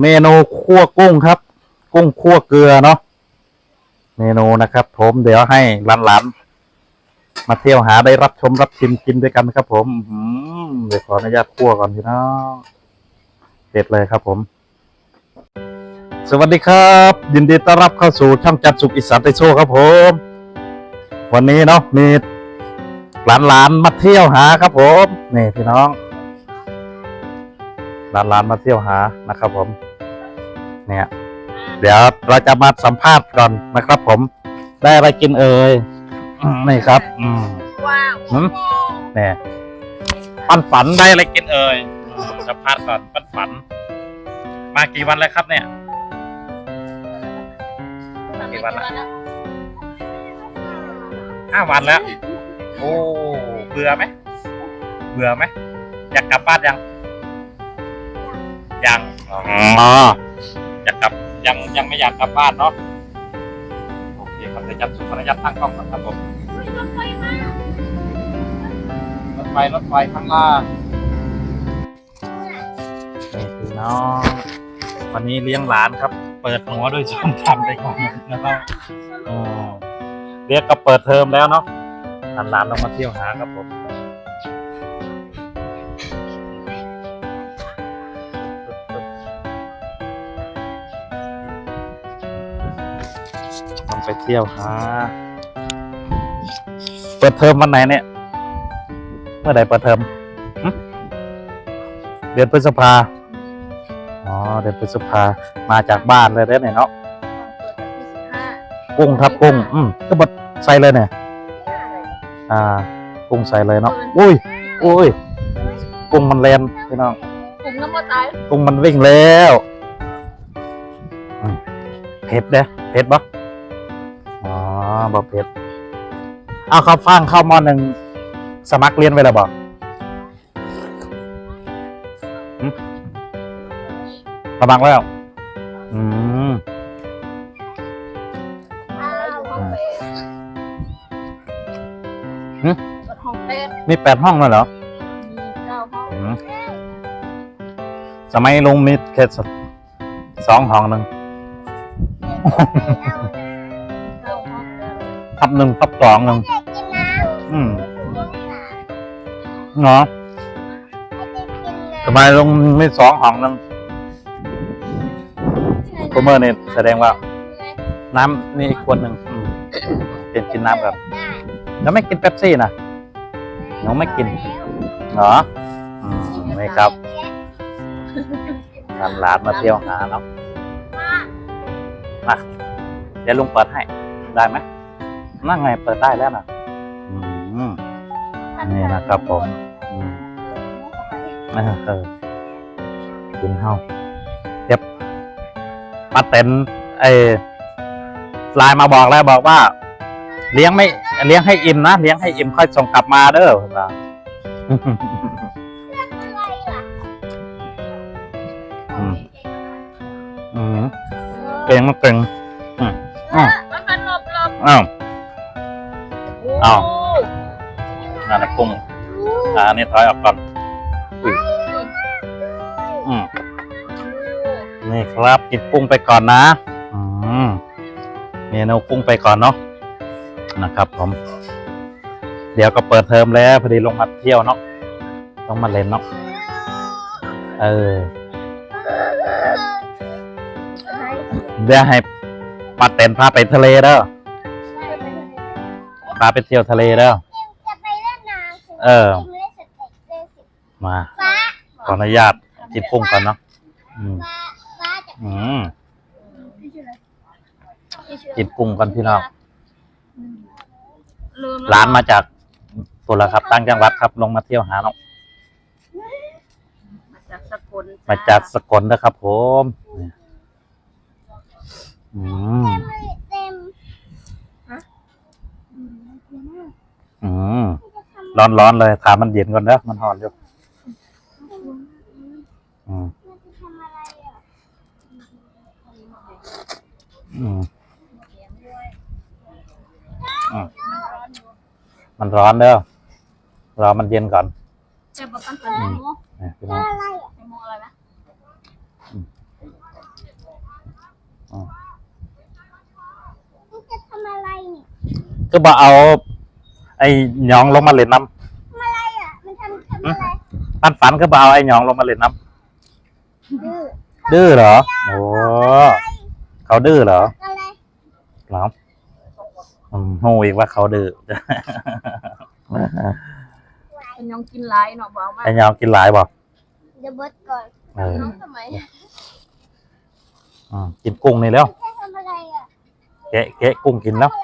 เมนูคั่วกุ้งครับ กุ้งคั่วเกลือเนาะเมนูนะครับผมเดี๋ยวให้หลานๆมาเที่ยวหาได้รับชมรับชิมกินด้วยกันครับ ผมเดี๋ยวขออนุญาตคั่วก่อนพี่น้องเด็ดเลยครับผม สวัสดีครับ ยินดีต้อนรับเข้าสู่ช่องจัดสุขอีสานไตโชครับผม วันนี้เนาะมีหลานๆมาเที่ยวหาครับผมนี่พี่น้อง หลานๆมาเที่ยวหานะครับผม เนี่ย เดี๋ยวเราจะมาสัมภาษณ์ก่อนนะครับผม ได้อะไรกินเอ่ยอืมนี่ครับ อืมว้าวหืมเนี่ยปันฝันได้อะไรกินเอ่ยอืมสัมภาษณ์ก่อนปันฝัน มากี่วันแล้วครับ เนี่ยกี่วันละห้าวันแล้ว โอ้เบื่อไหมเบื่อไหมอยากกลับบ้านยัง ยังอ๋ออยากกลับยังยังไม่อยากกลับบ้านเนาะโอเคครับเดี๋ยวจัดสุขระยะตั้งกล้องก่อนครับผมรถไฟมารถไฟรถไฟข้างล่างนี่พี่น้องวันนี้เลี้ยงหลานครับ เปิดหัวด้วยส้มตำไปก่อนนะครับอ๋อเรียกก็เปิดเทอมแล้วเนาะหลานๆลงมาเที่ยวหาครับผม ไปเที่ยวหาเปิดเทอมวันไหนเนี่ย เมื่อไหร่เปิดเทอมหึเดือนพฤษภาอ๋อเดือนพฤษภามาจากบ้านเลยเด้อเนี่ยเนาะกุ้งครับกุ้งอืมก็บดใส่เลยเนี่ย อ่ากุ้งใส่เลยเนาะอุ้ยอุ้ยกุ้งมันแลนพี่น้องผมน้ำมันตายกุ้งมันวิ่งแล้วอืมเผ็ดเด้อเผ็ดปะอ๋อ บ่เผ็ดเอาข้าวฟ่างข้าวหมอหนึ่งสมัครเรียนไว้แล้วบอกสมัครแล้ว อืมหึห้องเป็ดมีแปดห้องเลยเหรอมีเก้าห้องอืมสมัยลุงมีแค่สสองห้องหนึ่งเก้าห้อง ทับหนึ่งทับสองหนึ่งอืมเนาะทำไมลุงมีสองห้องหนึ่งคูเมอร์เนี่ยแสดงว่า น้ำนี่อีกคนหนึ่งอืมเป็นกินน้ำกันแล้วไม่กินเป๊ปซี่นะหนูไม่กินเหรออืมนี่ครับหลานหลานๆมาเที่ยวหาเนาะมาเดี๋ยวลุงเปิดให้ ได้ไหม นั่งไงเปิดได้แล้วนะอืม นี่นะครับผม อืมเออเออกินเฮาเดี๋ยวป้าเต็นไอ้ไลน์มาบอกแล้วบอกว่า เลี้ยงไม่เลี้ยงให้อิ่มนะเลี้ยงให้อิ่มค่อยส่งกลับมาเด้อว่าอืมอืมเก่งมากเก่งอืมอืมมันมันหลบหลบอ้าว อ้าวนั่นนะกุ้งอ่าอันนี่ถอยออกก่อนอุ้ยอืมนี่ครับกินกุ้งไปก่อนนะ อืมเมนูกุ้งไปก่อนเนาะนะครับผม เดี๋ยวก็เปิดเทอมแล้วพอดีลงมาเที่ยวเนาะต้องมาเล่นเนาะเออ เดี๋ยวให้ปัดเต็นพาไปทะเลเด้อ พาไปเที่ยวทะเลเด้อจะไปเล่นน้ำเออไม่ได้สเต็กเลยสิมาฟ้าขออนุญาตกินกุ้งก่อนเนาะอืมฟ้าฟ้าจะอืมกินกุ้งกันพี่น้องลืมร้านมาจากตัวละครับตั้งจังหวัดครับ ลงมาเที่ยวหาเนาะมาจากสกลมาจากสกลนะครับผมนี่อืม เอืมร้อนร้อนเลยขามันเย็นก่อนนะมันหอนอยู่อืมอืมมันร้อนเด้อรอมันเย็นก่อนจะบปวดตั้งมนี่พี่ออะไรโมอนะอืจะทำอะไรก็มาเอา อ้หยองลงมาเล่นน้ทำอะไรอะ มันทำทำอะไรำปั้นฝันก็บอกเอาไอ้หยองลงมาเล่นน้ดื้อำดื้อเหรอ โอ้เขาดื้อเหรออะไรเหรออืมโหอีกว่าเขาดื้อเป็นยังกินหลายเนาะบ่เอามาไอ้หยองกินหลายบอกเดี๋ยวเบิดก่อนเออน้องทำไมอืมกินกุ้งนี่แล้วแค่ทำอะไรอะแกะแกะกุ้งกินแล้วอะไร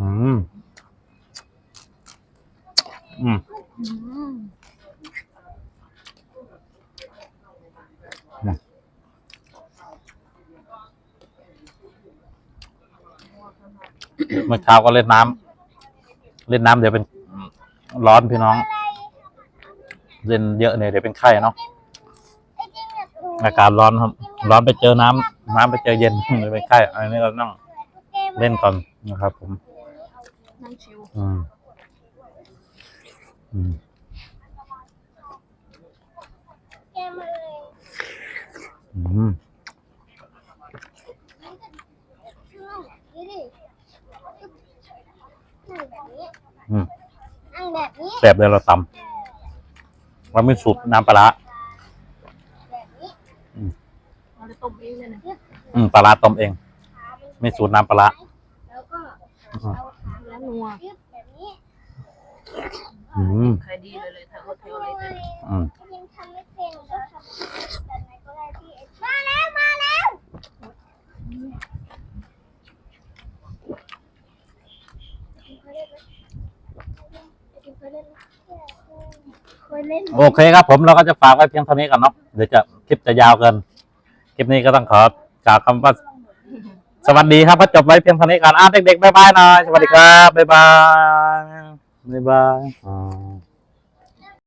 อืม อืมเมื่อเช้าก็เล่นน้ำเล่นน้ำเดี๋ยวเป็นร้อนพี่น้อง เล่นเยอะเนี่ยเดี๋ยวเป็นไข้เนาะอากาศร้อนครับ ร้อนไปเจอน้ำน้ำไปเจอเย็นเดี๋ยวเป็นไข้อันนี้เราต้องเล่นก่อนนะครับผม นั่งชิวอืมอืมเกมอะไรอืมดูดินั่งแบบนี้อืมนั่งแบบนี้แสบเลยเราตำว่าไม่สูตรน้ำปลาร้าแบบนี้เราจะต้มเองเลยนะอืมปลาร้าต้มเอง ไม่สูตรน้ำปลาร้าแล้วก็อืมเอาขาแล้ว นัวยึดแบบนี้อืมใครดีเลยเลยถ้าโฮเทลเลยแต่อืมยังทำไม่เป็นก็ทำแบบไหนก็ได้ที่มาแล้วมาแล้วเคยเล่นไหมเคยเล่นโอเคครับผมเราก็จะฝากไว้เพียงเท่านี้ก่อนเนาะเดี๋ยวจะคลิปจะยาวเกิน คลิปนี้ก็ต้องขอกล่าวคำว่าส วัสดีครับก็จบไว้เพียงเท่านี้ก่อนอะเด็กๆบ๊ายบายหน่อยสวัสดีครับบ๊ายบายบ๊ายบาย